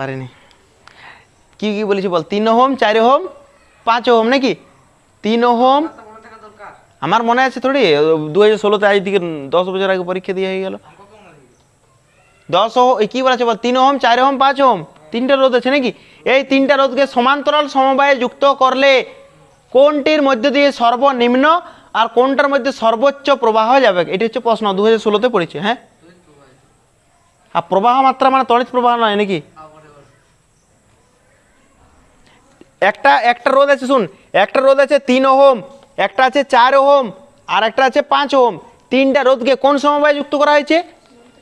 পারিনি। কি কি বলেছি বল? তিন ওহম, চার ওহম, পাঁচ ওহম নাকি? তিন ওহম। আমার মনে আছে থোড়ি দু হাজার ষোলোতে আজ দিকে দশ বছর আগে পরীক্ষা দিয়ে হয়ে গেল। দশ কি বলেছে বল? তিন ওহম, চার ওহম, পাঁচ ওহম? তিনটা রোদ আছে নাকি? এই তিনটা রোদকে সমান্তরাল সমবায়ে যুক্ত করলে কোনটির মধ্যে দিয়ে সর্বনিম্ন আর কোনটার মধ্যে সর্বোচ্চ প্রবাহ যাবে? এটি হচ্ছে প্রশ্ন দু হাজার ষোলোতে পড়েছে হ্যাঁ? আর প্রবাহ মাত্রা মানে তড়িৎ প্রবাহ নয় নাকি? একটা একটা রোদ আছে শুন একটা রোদ আছে তিন ওহম একটা আছে চার ওহম আর একটা আছে পাঁচ ওহম। তিনটা রোদকে কোন সমবায় যুক্ত করা হয়েছে?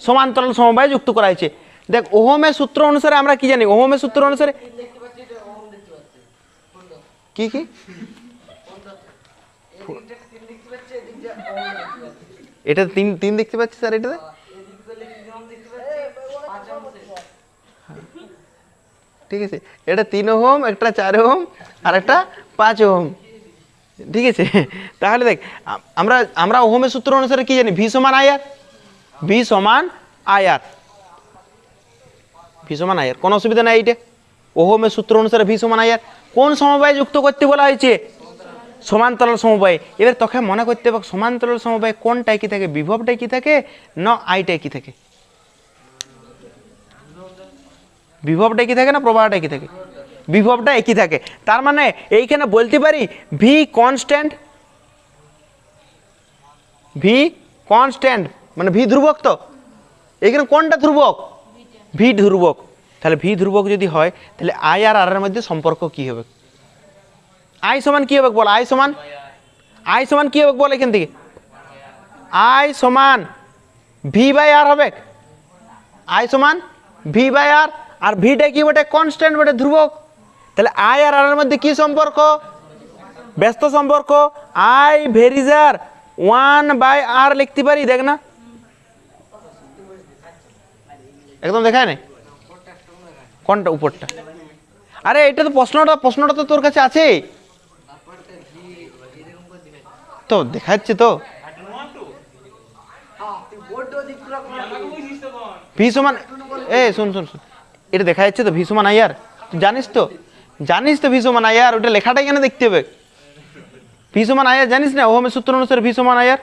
সমান্তরাল সমবায় যুক্ত করা হয়েছে। দেখ ওহমের সূত্র অনুসারে আমরা কি জানি? ওহমের সূত্র অনুসারে কি কি? এটা তিন তিন দেখতে পাচ্ছি স্যার এটাতে? ঠিক আছে? এটা তিন ওহম, একটা চার ওহম, আর একটা পাঁচ ওহম। ঠিক আছে? তাহলে দেখ আমরা আমরা ওহমের সূত্র অনুসারে কি জানি? ভি সমান আয়ার ভি সমান আয়ার ভি সমান আয়ার কোনো অসুবিধা নাই এইটা। ওহমের সূত্র অনুসারে ভি সমান আয়ার কোন সমবায় যুক্ত করতে বলা হয়েছে? সমান্তরাল সমবায়। এবার তোকে মনে করতে হবে, সমান্তরাল সমবায় কোনটাই কি থাকে? বিভবটাই কি থাকে? না আইটাই কি থাকে? বিভবটা কি থাকে না প্রবাহটা কি থাকে? বিভবটা একই থাকে। তার মানে এইখানে বলতে পারি ভি কনস্ট্যান্ট ভি কনস্ট্যান্ট মানে ভি ধ্রুবক তো? এইখানে কোনটা ধ্রুবক? ভি ধ্রুবক। তাহলে ভি ধ্রুবক যদি হয়, তাহলে আই আর আর এর মধ্যে সম্পর্ক কি হবে? আই সমান কি হবে বল? আই সমান? আই সমান কি হবে বল এখান থেকে? আই সমান ভি বাই আর হবে। আই সমান ভি বাই আর আর ভিটা কি বটে? কনস্ট্যান্ট বটে ধ্রুবক? তাহলে আই আর আর এর মধ্যে কি সম্পর্ক? ব্যস্ত সম্পর্ক। I varies as one by R লিখতে পারি, দেখ না। একদম দেখায় নাই? কোনটা? উপরটা। আরে, এটা তো প্রশ্নটা প্রশ্নটা তো তোর কাছে আছে তো, দেখাচ্ছে তো। ভি সমান এ, শুন শুন শুন। এটা দেখা যাচ্ছে তো ভি সমান আইয়ার তুই জানিস তো? জানিস তো ভি সমান আইয়ার ওটা লেখাটাই কেন দেখতে হবে? ভি সমান আইয়ার জানিস না? ওহমের সূত্র অনুসারে ভি সমান আইয়ার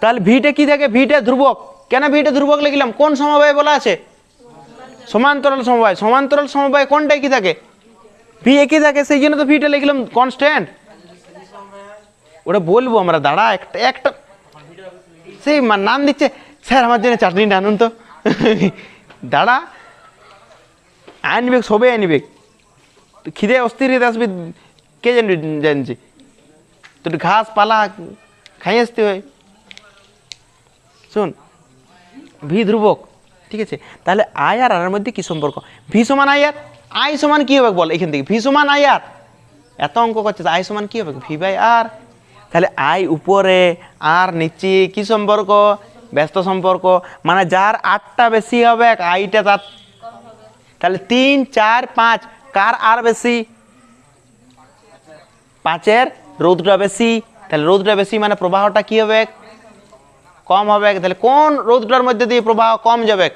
তাহলে ভিটা কি থাকে ভিটা ধ্রুবক। কেন ভিটা ধ্রুবক লিখলাম? কোন সমবায় বলা আছে? সমান্তরাল সমবায়। সমান্তরাল সমবায় কোনটাই কি থাকে? ভি একই থাকে? সেই জন্য তো ভিটা লিখলাম কনস্ট্যান্ট ওটা বলব আমরা, দাঁড়া, একটা একটা। সেই নাম দিচ্ছে। স্যার, আমার জন্য চাটনিটা আনুন তো। দাঁড়া। আনবে সবে আনবে খিদে, অস্থির হয়ে আসবি, কে জানবি, জানছি? তো ঘাস, পালা, খাই আসতে হয়। শোন, ভি ধ্রুবক, ঠিক আছে? তাহলে আই আর আর মধ্যে কী সম্পর্ক? ভি সমান আই আর সমান কী হবে বল এখান থেকে? ভি সমান আই আর। এত অঙ্ক করছে আই সমান কী হবে? V by R. তাহলে আই উপরে, আর নিচে, কি সম্পর্ক? ব্যস্ত সম্পর্ক। মানে যার আটটা বেশি হবে আইটা তার তাহলে তিন, চার, পাঁচ। কার আর বেশি? পাঁচের রোদটা বেশি। তাহলে রোদটা বেশি মানে প্রবাহটা কি হবে? কম হবে। তাহলে কোন রোদটার মধ্যে দিয়ে প্রবাহ কম যাবে?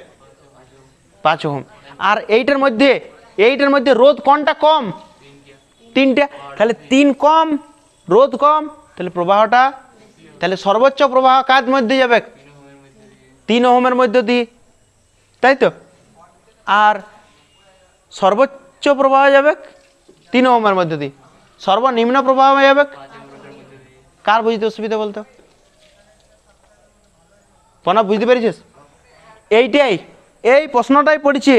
পাঁচ ওহম। আর এইটার মধ্যে এইটার মধ্যে রোদ কোনটা কম? তিনটা। তাহলে তিন কম, রোদ কম। তাহলে প্রবাহটা, তাহলে সর্বোচ্চ প্রবাহ কার মধ্যে যাবে? তিন ওহমের মধ্যে দিয়ে। তাই তো? আর সর্বোচ্চ প্রবাহ যাবে তিন ওহমের মধ্যে দিয়ে। সর্বনিম্ন প্রবাহ যাবে কার বুঝতে অসুবিধা বলতো? প্রণব বুঝতে পেরেছিস? এইটাই, এই প্রশ্নটাই পড়েছে।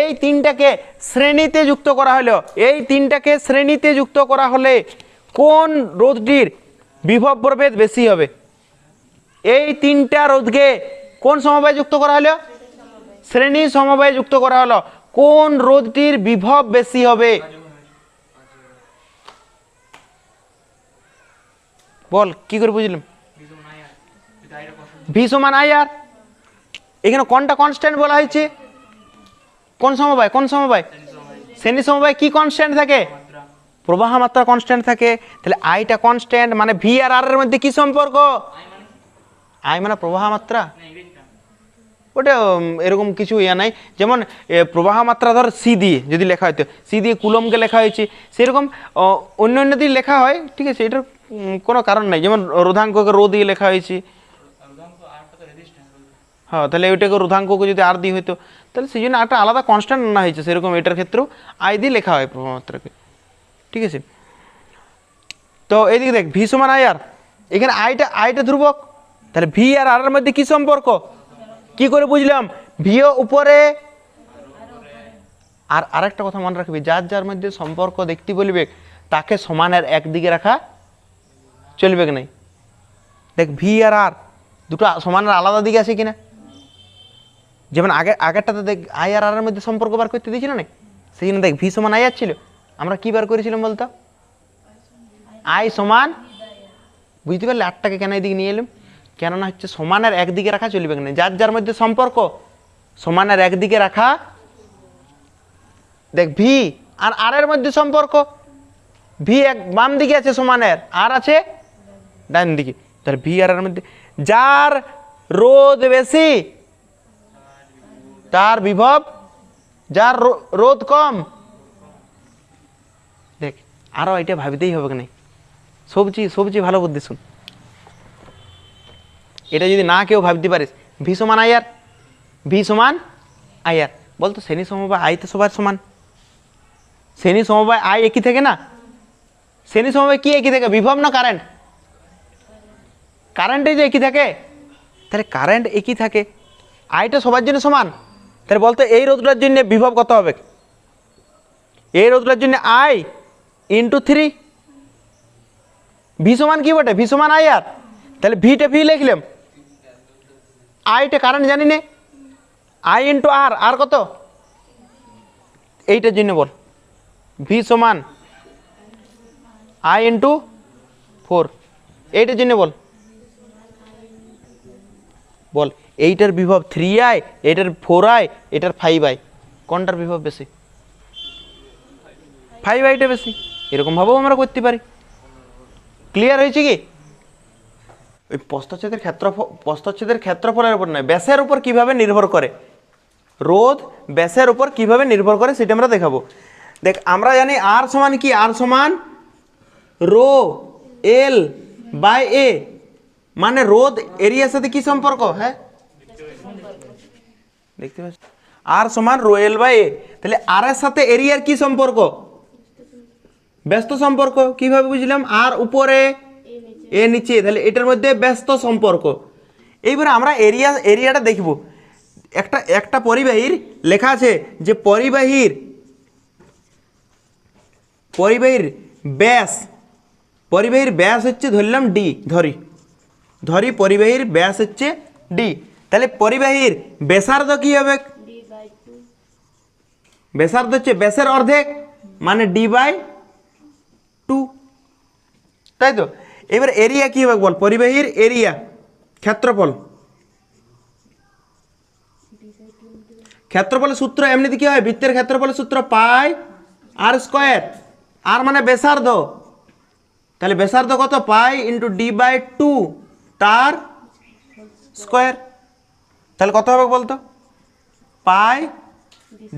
এই তিনটাকে শ্রেণীতে যুক্ত করা হলো। এই তিনটাকে শ্রেণীতে যুক্ত করা হলে কোন রোধটির বিভব প্রভেদ বেশি হবে? এই তিনটা রোধকে কোন সমবায় যুক্ত করা হলো? শ্রেণি সমবায় যুক্ত করা হলো। কোন রোদটির বিভব বেশি হবে? বল, কি করে বুঝলাম? ভি সমান আই আর। এখানে কোনটা কনস্ট্যান্ট বলা হয়েছে? কোন সমবায়? কোন সমবায়? শ্রেণি সমবায় কি কনস্ট্যান্ট থাকে? প্রবাহ মাত্রা কনস্ট্যান্ট থাকে। তাহলে আইটা কনস্ট্যান্ট মানে ভি আর আর এর মধ্যে কি সম্পর্ক? আই মানে প্রবাহ মাত্রা? ওটা এরকম কিছু ইয়া নাই। যেমন প্রবাহ মাত্রা ধর সি দিয়ে যদি লেখা হয়তো সি দিয়ে কুলমকে লেখা হয়েছে। সেরকম অন্য অন্য দিয়ে লেখা হয়, ঠিক আছে, এটার কোনো কারণ নাই। যেমন, রোধাঙ্ককে রো দিয়ে লেখা হয়েছে। হ্যাঁ তাহলে ওইটাকে রোধাঙ্ককে যদি আর দিয়ে হইতো, তাহলে সেই জন্য একটা আলাদা কনস্ট্যান্ট আনা হয়েছে সেরকম এটার ক্ষেত্রেও। আই দিয়ে লেখা হয় প্রবাহ মাত্রাকে ঠিক আছে? তো এইদিকে দেখ ভি সমান আই আর এখানে আইটা আইটা ধ্রুবক। তাহলে ভি আর আর এর মধ্যে কি সম্পর্ক? কি করে বুঝলাম? ভিও উপরে। আর আরেকটা কথা মনে রাখবি, যার যার মধ্যে সম্পর্ক দেখতে বলবে, তাকে সমানের একদিকে রাখা চলবে কি নাই? দেখ, ভি আর আর দুটো সমানের আলাদা দিকে আছে কিনা? যেমন আগে, আগেরটাতে দেখ, আই আর আর এর মধ্যে সম্পর্ক বার করতে দিয়েছিল না? সেই জন্য দেখ, ভি সমান আই আর ছিল। আমরা কি বার করেছিলাম বলতো? আই সমান, বুঝতে পারলে আটটাকে কেন এদিকে নিয়ে এলাম? কেননা হচ্ছে সমানের একদিকে রাখা চলবে না যার যার মধ্যে সম্পর্ক, সমানের একদিকে রাখা দেখ, ভি আর আর এর মধ্যে সম্পর্ক। ভি এক বাম দিকে আছে সমানের, আর আছে ডান দিকে। তাহলে ভি আর এর মধ্যে, যার রোদ বেশি, তার বিভব, যার রোদ কম। দেখ আরও এটা ভাবিতেই হবে না সবজি সবজি ভালো বুদ্ধি শুন। এটা যদি না কেউ ভাবতে পারিস ভি সমান আয়ার ভি সমান আয়ার। বলতো শ্রেণি সমবায় আই তো সবার সমান। শ্রেণি সমবায় আই একই থেকে না? শ্রেণি সমবায় কি একই থাকে? বিভব না কারেন্ট কারেন্টে যে একই থাকে? তাহলে কারেন্ট একই থাকে। আইটা সবার জন্য সমান। তাহলে বলতো এই রোদটার জন্য বিভব কত হবে? এই রোদটার জন্য আই ইন্টু থ্রি ভি সমান কি বটে? ভি সমান আই আর তাহলে ভিটা ভি লিখলাম। আইটা কারেন্ট জানি নে? আই ইন্টু আর আর কত? এইটার জন্য বল। ভি সমান আই ইন্টু ফোর এইটার জন্য বল। বল, এইটার বিভব থ্রি আই এটার ফোর আই এটার ফাইভ আই কোনটার বিভব বেশি? ফাইভ আইটা বেশি। এরকমভাবেও আমরা করতে পারি। ক্লিয়ার হয়েছে কি? ওই প্রস্তচ্ছেদের ক্ষেত্রফল প্রস্তচ্ছেদের ক্ষেত্রফলের উপর নয়, ব্যাসের উপর কীভাবে নির্ভর করে? রোদ ব্যাসের উপর কীভাবে নির্ভর করে সেটা আমরা দেখাবো। দেখ, আমরা জানি আর সমান কি? আর সমান রো এল বাই এ। মানে রোদ এরিয়ার সাথে কি সম্পর্ক? হ্যাঁ? দেখতে পাচ্ছ? আর সমান রো এল বাই এ। তাহলে আর এর সাথে এরিয়ার কি সম্পর্ক? ব্যস্ত সম্পর্ক। কীভাবে বুঝলাম? আর উপরে এ নিচে, তাহলে এটার মধ্যে ব্যস্ত সম্পর্ক। এইবারে আমরা এরিয়া, এরিয়াটা দেখব। একটা একটা পরিবাহীর লেখা আছে যে পরিবাহীর পরিবাহীর ব্যাস পরিবাহীর ব্যাস হচ্ছে ধরলাম ডি, ধরি। ধরি পরিবাহীর ব্যাস হচ্ছে ডি। তাহলে পরিবাহীর ব্যাসার্ধ কি হবে? ব্যাসার্ধ হচ্ছে ব্যাসের অর্ধেক মানে ডি বাই টু। তাই তো? এবার এরিয়া কি হবে বল? পরিবাহীর এরিয়া ক্ষেত্রফল। ক্ষেত্রফলের সূত্র এমনিতে কি হয়? বৃত্তের ক্ষেত্রফলের সূত্র পাই আর স্কোয়ার আর মানে ব্যাসার্ধ। তাহলে ব্যাসার্ধ কত? Pi into D by two তার স্কোয়ার তাহলে কত হবে বলতো? Pi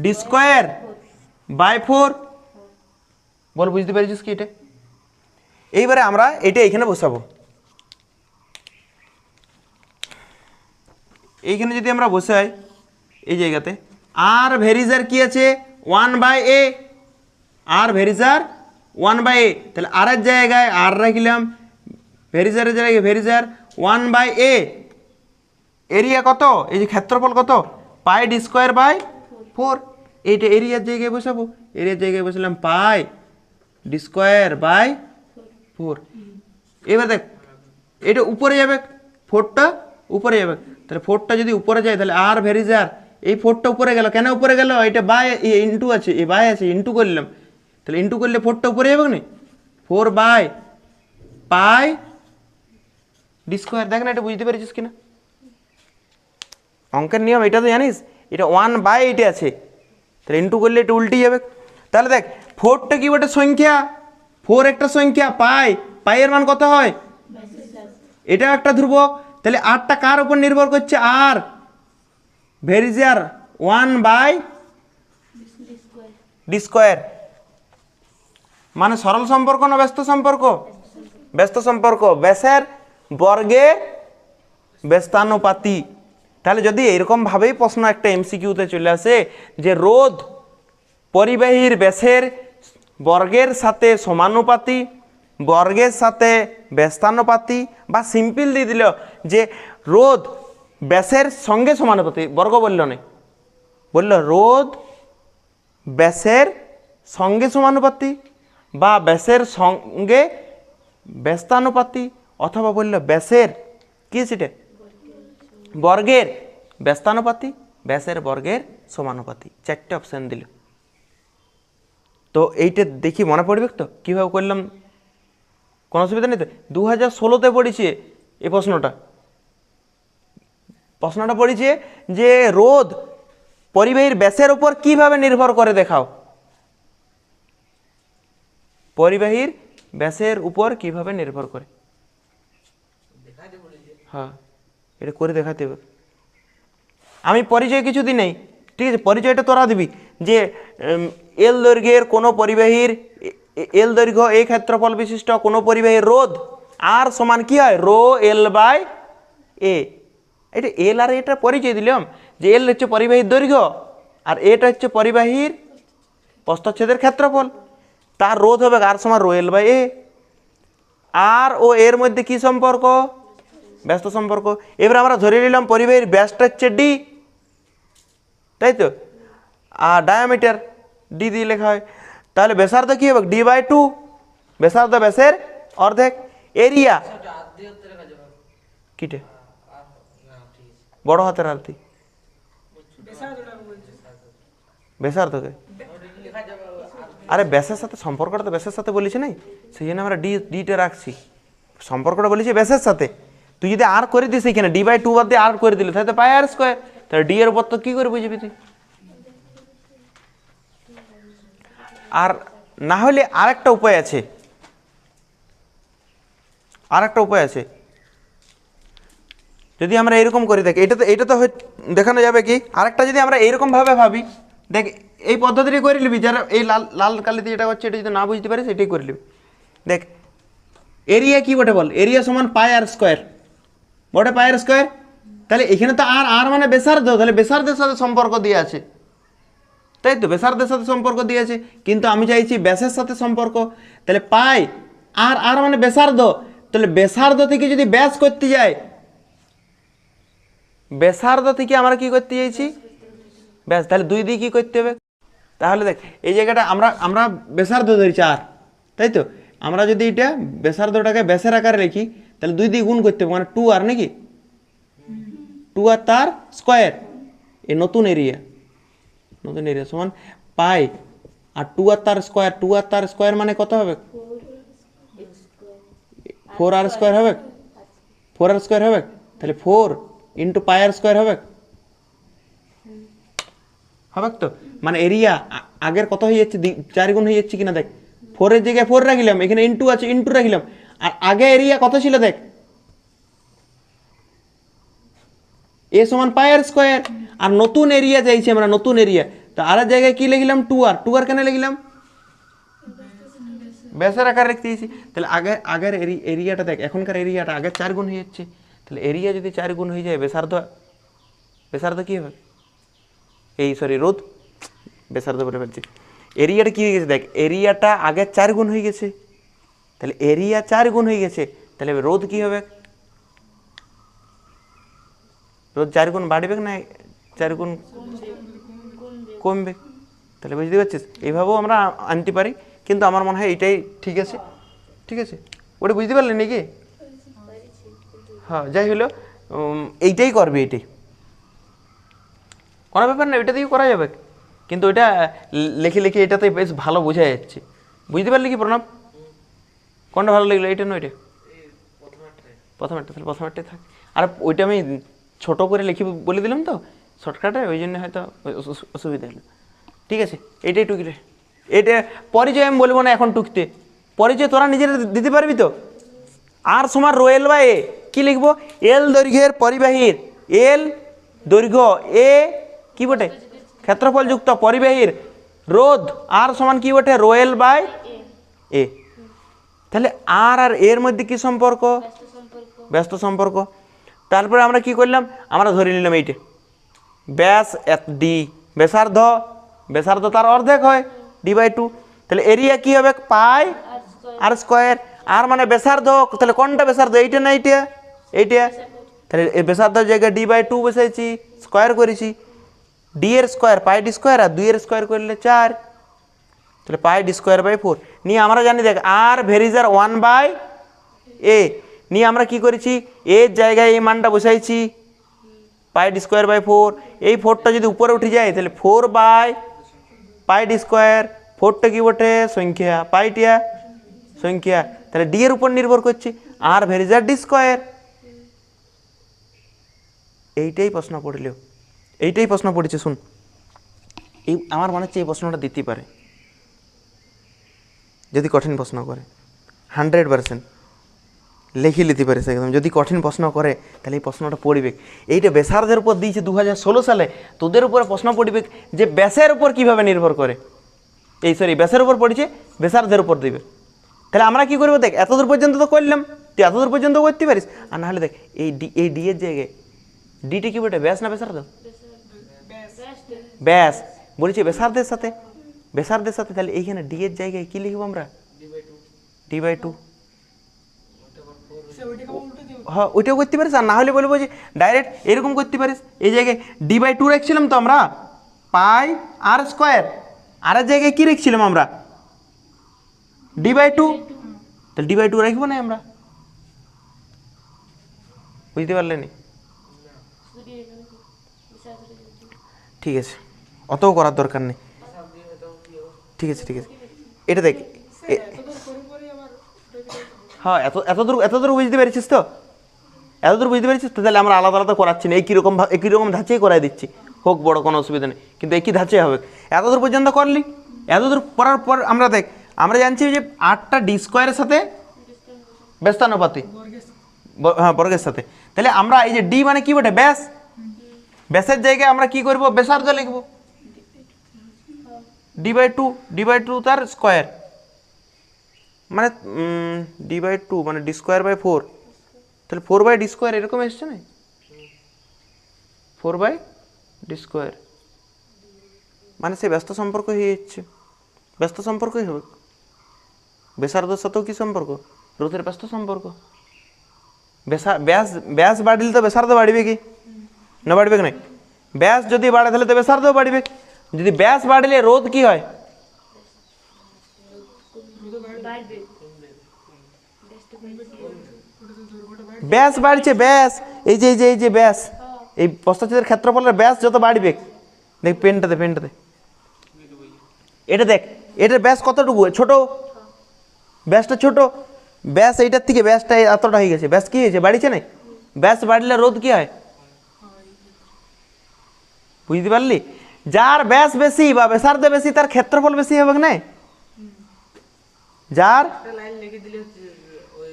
D square by four বল, বুঝতে পেরেছিস কি এটা? এইবারে আমরা এটা এখানে বসাবো। এইখানে যদি আমরা বসাই, এই জায়গাতে আর ভেরিজার কি আছে? One by A R varies as one by A তাহলে আর এর জায়গায় আর রাখলাম, ভেরিজারের জায়গায় varies as one by A area কত? এই যে ক্ষেত্রফল কত? Pi D square by four এইটা এরিয়ার জায়গায় বসাবো। এরিয়ার জায়গায় বসালাম pi D square by four. এবার দেখ, এটা উপরে যাবে, ফোরটা উপরে যাবে। তাহলে ফোরটা যদি উপরে যায়, তাহলে আর ভেরিজার এই ফোরটা উপরে গেল, কেন উপরে গেল? এটা বাই ইন্টু আছে, এ বাই আছে ইন্টু করলাম। তাহলে ইন্টু করলে ফোরটা উপরে যাবে না four by pi D square দেখ না, এটা বুঝতে পেরেছিস কিনা? অঙ্কের নিয়ম, এটা তো জানিস, এটা ওয়ান বাই এইটে আছে। তাহলে ইন্টু করলে এটা উল্টে যাবে। তাহলে দেখ, ফোরটা কি ওটা সংখ্যা। ফোর একটা সংখ্যা, পাই। পাইয়ের মান কত হয়? এটা একটা ধ্রুবক। তাহলে আটটা কার উপর নির্ভর করছে? R. Varies as one by D square মানে সরল সম্পর্ক না ব্যস্ত সম্পর্ক? ব্যস্ত সম্পর্ক। ব্যাসের বর্গে ব্যস্তানুপাতি। তাহলে যদি এরকম ভাবেই প্রশ্ন একটা এমসিকিউতে চলে আসে যে রোধ পরিবাহীর ব্যাসের বর্গের সাথে সমানুপাতি, বর্গের সাথে ব্যস্তানুপাতি বা সিম্পল দিয়ে দিল যে রোদ ব্যাসের সঙ্গে সমানুপাতি, বর্গ বলল না। বলল রোদ ব্যাসের সঙ্গে সমানুপাতি বা ব্যাসের সঙ্গে ব্যস্তানুপাতি অথবা বলল ব্যাসের, কি সেটা বর্গের ব্যস্তানুপাতি, ব্যাসের বর্গের সমানুপাতি, চারটে অপশান দিল। তো এইটা দেখি মনে পড়বে তো? কীভাবে করলাম? কোনো অসুবিধা নেই তো? দু হাজার ষোলোতে পড়েছে এই প্রশ্নটা। প্রশ্নটা পড়েছে যে রোদ পরিবাহীর ব্যাসের উপর কীভাবে নির্ভর করে দেখাও? পরিবাহীর ব্যাসের উপর কীভাবে নির্ভর করে? হ্যাঁ এটা করে দেখাতে হবে। আমি পরিচয় কিছু দিই নেই। ঠিক আছে পরিচয়টা তোরা দিবি যে এল দৈর্ঘ্যের কোনো পরিবাহীর এল দৈর্ঘ্য এই ক্ষেত্রফল বিশিষ্ট কোনো পরিবাহীর রোধ আর সমান কি হয়? Rho L by A. এটা এল আর এটা পরিচয় দিলাম যে, এল হচ্ছে পরিবাহীর দৈর্ঘ্য আর এটা হচ্ছে পরিবাহীর প্রস্তচ্ছেদের ক্ষেত্রফল। তার রোধ হবে আর সমান রো এল বাই এ। আর ও এর মধ্যে কি সম্পর্ক? ব্যস্ত সম্পর্ক। এবার আমরা ধরে নিলাম পরিবাহীর ব্যাসটা হচ্ছে ডি। তাই তো? আর ডায়ামিটার ডি দিয়ে লেখা হয়। তাহলে ব্যাসার্ধ কী হবে? ডি বাই টু ব্যাসার্ধ ব্যাসের অর্ধেক এরিয়া কিটে? বড় হাতের আরতি ব্যাসার্ধকে? আরে ব্যাসের সাথে, সম্পর্কটা তো ব্যাসের সাথে বলেছি নাই। সেই জন্য আমরা ডি ডিটা রাখছি। সম্পর্কটা বলেছি ব্যাসের সাথে। তুই যদি আর করে দিস এখানে ডি বাই টু বাদ দিয়ে আর করে দিলে, তাহলে পাই আর স্কোয়ার তাহলে ডি এর উপর তো কী করে বুঝবি তুই? আর না হলে আরেকটা উপায় আছে। আরেকটা উপায় আছে। যদি আমরা এরকম করে, দেখি, এটা তো এটা তো দেখানো যাবে কি? আরেকটা যদি আমরা এইরকমভাবে ভাবি, দেখ, এই পদ্ধতিটি করে নিবি, যারা এই লাল লাল কালিতে যেটা হচ্ছে এটা যদি না বুঝতে পারিস এটাই করে নিবি। দেখ এরিয়া কি বটে বল? এরিয়া সমান পাই আর স্কোয়ার বটে পাই আর স্কোয়ার তাহলে এখানে তো আর আর মানে বেসার্ধ তাহলে বেসার্ধের সাথে সম্পর্ক দিয়ে আছে। তাই তো ব্যাসার্ধের সাথে সম্পর্ক দিয়েছে কিন্তু আমি চাইছি ব্যাসের সাথে সম্পর্ক। তাহলে পাই, আর আর মানে ব্যাসার্ধ তাহলে ব্যাসার্ধ থেকে যদি ব্যাস করতে যাই ব্যাসার্ধ থেকে আমরা কি করতে চাইছি? ব্যাস, তাহলে দুই দিয়ে কি করতে হবে? তাহলে দেখ, এই জায়গাটা আমরা আমরা ব্যাসার্ধ ধরেছি আর, তাই তো? আমরা যদি এটা ব্যাসার্ধটাকে ব্যাসের আকারে লিখি, তাহলে দুই দিয়ে গুণ করতে হবে মানে টু আর নাকি? টু আর তার স্কোয়ার। এই নতুন এরিয়া নতুন এরিয়া সমান পাই। আর টু আর তার স্কোয়ার, টু আর তার স্কোয়ার মানে কত হবে? ফোর আর স্কোয়ার হবে? ফোর আর স্কোয়ার হবে? তাহলে four into pi R square হবে? হবে তো? মানে এরিয়া আগের কত হয়ে যাচ্ছে? চার গুণ হয়ে যাচ্ছে কিনা দেখ। ফোরের জায়গায় ফোর রাখিলাম, এখানে ইন্টু আছে ইন্টু রাখিলাম। আর আগে এরিয়া কত ছিল দেখ? এ সমান পায়ার স্কোয়ার আর নতুন এরিয়া চাইছি আমরা, নতুন এরিয়া তো আর জায়গায় কি লিখলাম? টু আর টু আর কেন লিখলাম? ব্যাসের আকার রাখতে দিয়েছি। তাহলে আগে আগের এরি- এরিয়াটা দেখ, এখনকার এরিয়াটা আগে চার গুণ হয়ে যাচ্ছে। তাহলে এরিয়া যদি চার গুণ হয়ে যায়, বেসার্ধ বেসার্ধ কী হবে? এই সরি রোদ বেসার্ধ বলে ফেলছি। এরিয়াটা কী হয়ে গেছে? দেখ, এরিয়াটা আগের চার গুণ হয়ে গেছে। তাহলে এরিয়া চার গুণ হয়ে গেছে। তাহলে রোদ কী হবে? রোদ চার গুণ বাড়বে না চার গুণ কমবে। তাহলে বুঝতে পারছিস? এইভাবেও আমরা আনতে পারি, কিন্তু আমার মনে হয় এটাই ঠিক আছে। ঠিক আছে? ওটা বুঝতে পারলেন নাকি? হ্যাঁ যাই হলো এইটাই করবে এইটাই কোনো ব্যাপার না, এটা দিয়ে করা যাবে। কিন্তু ওইটা লেখে লিখে এটাতে বেশ ভালো বোঝা যাচ্ছে। বুঝতে পারলি কি প্রণব? কোনটা ভালো লাগল? এটা নয় এটা? প্রথমেরটা, তাহলে প্রথমেরটাই থাক। আর ওইটা আমি ছোট করে লিখি বলে দিলাম তো শর্টকাটে ওই জন্য হয়তো অসু- অসু- অসুবিধা হলো। ঠিক আছে, এটাই টুকিরে এটা পরিচয় আমি বলব না এখন টুকতে। পরিচয় তোরা নিজেরা দিতে পারবি তো? আর সমান রোয়েল বা এ, কী লিখব? এল দৈর্ঘ্যের পরিবাহীর, এল দৈর্ঘ্য এ, কি বটে? ক্ষেত্রফলযুক্ত পরিবাহীর, রোধ আর সমান কি বটে? Rho L by A. তাহলে আর আর এর মধ্যে কি সম্পর্ক? ব্যস্ত সম্পর্ক। তারপরে আমরা কি করলাম? আমরা ধরে নিলাম এইটে। ব্যাস, এত ডি ব্যাসার্ধ ব্যাসার্ধ তার অর্ধেক হয় ডি বাই টু তাহলে এরিয়া কি হবে? পাই আর স্কোয়ার আর মানে ব্যাসার্ধ, তাহলে কোনটা ব্যাসার্ধ? এইটা না এইটা? এইটা। তাহলে এই ব্যাসার্ধের জায়গায় ডি বাই টু বসাইছি স্কোয়ার করেছি। ডি এর স্কোয়ার পাই ডি স্কোয়ার আর দুই এর স্কোয়ার করলে চার। তাহলে pi D square by four নিয়ে আমরা জানি দেখ আর ভেরিজার ওয়ান বাই এ নিয়ে আমরা কি করেছি? এর জায়গায় এই মানটা বসাইছি। Pi D square by four. এই ফোরটা যদি উপরে উঠে যায়, তাহলে four by pi D square. ফোরটা কি বটে? সংখ্যা। পাইটিয়া সংখ্যা। তাহলে ডি এর উপর নির্ভর করছে। R varies as D square. এইটাই প্রশ্ন পড়লেও এইটাই প্রশ্ন পড়েছে, শুন। এই আমার মনে হচ্ছে এই প্রশ্নটা দিতে পারে। যদি কঠিন প্রশ্ন করে। Hundred percent. লিখে নিতে পারিস একদম। যদি কঠিন প্রশ্ন করে, তাহলে এই প্রশ্নটা পড়িবে। এইটা ব্যাসার্ধের উপর দিয়েছে দু হাজার ষোলো সালে। তোদের উপরে প্রশ্ন পড়িবে যে ব্যাসের উপর কীভাবে নির্ভর করে? এই সরি ব্যাসের উপর পড়েছে ব্যাসার্ধের উপর দিবে। তাহলে আমরা কি করব দেখ এতদূর পর্যন্ত তো করলাম। তুই এতদূর পর্যন্ত করতে পারিস। আর নাহলে দেখ, এই ডি এই ডি এর জায়গায় ডিটি কি বটে, ব্যাস না ব্যাসার্ধ ব্যাস। বলছি ব্যাসার্ধের সাথে। ব্যাসার্ধের সাথে, তাহলে এইখানে ডি এর জায়গায় কী লিখব আমরা? D by two. হ্যাঁ ওইটাও করতে পারিস, আর না হলে বলব যে ডাইরেক্ট এরকম করতে পারিস। এই জায়গায় ডি বাই টু রাখছিলাম তো আমরা? পাই আর স্কোয়ার আর জায়গায় কী রেখেছিলাম আমরা? ডি বাই টু তাহলে ডি বাই টু রাখব না আমরা? বুঝতে পারলেনি ঠিক আছে। অতও করার দরকার নেই। ঠিক আছে ঠিক আছে। এটা দেখ হ্যাঁ এত এত দূর এত দূর বুঝতে পেরেছিস তো? এত দূর বুঝতে পেরেছিস তো? তাহলে আমরা আলাদা আলাদা করাচ্ছি না, একই রকম একই রকম ধাঁচেই করাই দিচ্ছি। হোক, বড় কোনো অসুবিধা নেই, কিন্তু একই ধাঁচে হবে। এত দূর পর্যন্ত করলি? এত দূর করার পর আমরা দেখ, আমরা জানছি যে আটটা ডি স্কোয়ারের সাথে ব্যস্তানুপাতি হ্যাঁ বর্গের সাথে। তাহলে আমরা এই যে ডি মানে কি বটে? ব্যাস। ব্যাসের জায়গায় আমরা কি করব? ব্যাসার্ধ লিখব। D by two D by two তার স্কোয়ার মানে ডি বাই টু মানে ডি স্কোয়ার বাই ফোর তাহলে ফোর বাই ডি স্কোয়ার এরকম এসছে না? ফোর বাই ডি স্কোয়ার মানে সে ব্যস্ত সম্পর্ক হয়ে যাচ্ছে। ব্যস্ত সম্পর্কই হবে। ব্যাসার্ধর সাথেও কি সম্পর্ক? রোধের ব্যস্ত সম্পর্ক। ব্যাসা, ব্যাস ব্যাস বাড়লে তো ব্যাসার্ধ বাড়বে কি? না বাড়বে কি না ব্যাস যদি বাড়ে তাহলে তো ব্যাসার্ধ বাড়বে। যদি ব্যাস বাড়লে রোধ কি হয়? ব্যাস বাড়ছে, ব্যাস। এই যে এই যে এই যে, ব্যাস। এই প্রস্থচ্ছেদের ক্ষেত্রফলের ব্যাস যত বাড়বে, দেখ পেনটাতে পেনটাতে। এটা দেখ, এটার ব্যাস কতটুকু? ছোট? ব্যাসটা ছোট? ব্যাস এইটার থেকে ব্যাসটা এই এতটা হয়ে গেছে। ব্যাস কি হয়েছে? বাড়িছে না ব্যাস বাড়লে রোদ কি হয়? বুঝতে পারলি? যার ব্যাস বেশি বা ব্যাসার্ধ বেশি, তার ক্ষেত্রফল বেশি হবে না যার একটা লাইন লিখে দিলে হচ্ছে যে, ওই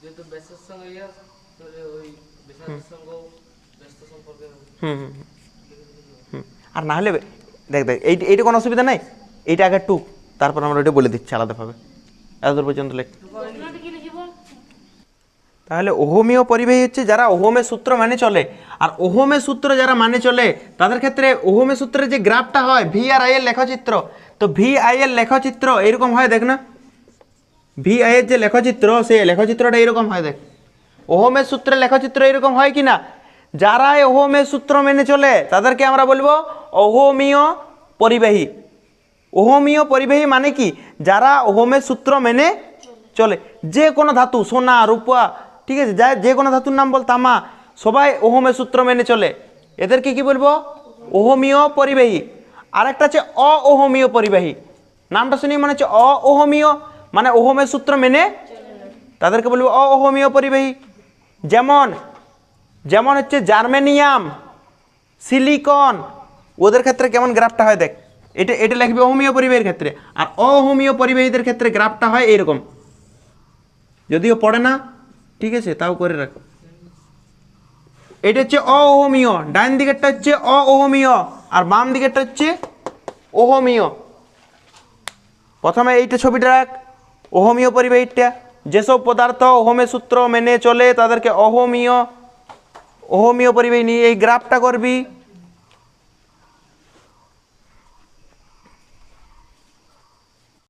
যেহেতু ব্যাসের সঙ্গে আর না হলে দেখ দেখ এই এইটা কোনো অসুবিধা নাই। এইটা আগে টুক তারপর আমরা ওইটা বলে দিচ্ছি আলাদাভাবে। এতদূর পর্যন্ত লেখ। তাহলে ওহমীয় পরিবাহী হচ্ছে যারা ওহমের সূত্র মানে চলে। আর ওহমের সূত্র যারা মানে চলে তাদের ক্ষেত্রে ওহমের সূত্রের যে গ্রাফটা হয় ভি আর আই এর লেখচিত্র। তো ভি আই এর লেখচিত্র এরকম হয় দেখ না। ভি আই এর যে লেখচিত্র সেই লেখচিত্রটা এরকম হয় দেখ। ওহমের সূত্রের লেখচিত্র এরকম হয় কি না যারা এই ওহমের সূত্র মেনে চলে তাদেরকে আমরা বলব অহোমীয় পরিবাহী। ওহমীয় পরিবাহী মানে কি? যারা ওহমের সূত্র মেনে চলে। যে কোনো ধাতু সোনা রূপা ঠিক আছে যা যে কোনো ধাতুর নাম বল তামা সবাই ওহমের সূত্র মেনে চলে। এদেরকে কি বলব? ওহমীয় পরিবাহী। আরেকটা আছে অওহমীয় পরিবাহী। নামটা শুনি মনে হচ্ছে অওহমীয় মানে ওহমের সূত্র মেনে তাদেরকে বলব অওহমীয় পরিবাহী। যেমন যেমন হচ্ছে জার্মেনিয়াম, সিলিকন, ওদের ক্ষেত্রে কেমন গ্রাফটা হয় দেখ? এটা এটা লিখবে অহমীয় পরিবাহীর ক্ষেত্রে, আর অহমীয় পরিবাহীদের ক্ষেত্রে গ্রাফটা হয় এরকম। যদিও পড়ে না, ঠিক আছে, তাও করে রাখো। এটা হচ্ছে অহমীয় ডাইন দিকেরটা হচ্ছে অহমীয়, আর বাম দিকেরটা হচ্ছে ওহমীয় প্রথমে এইটা ছবিটা রাখ, অহমীয় পরিবাহীটা যেসব পদার্থ ওহমের সূত্র মেনে চলে তাদেরকে অহমীয় অহমীয় পরিবাহী নিয়ে এই গ্রাফটা করবি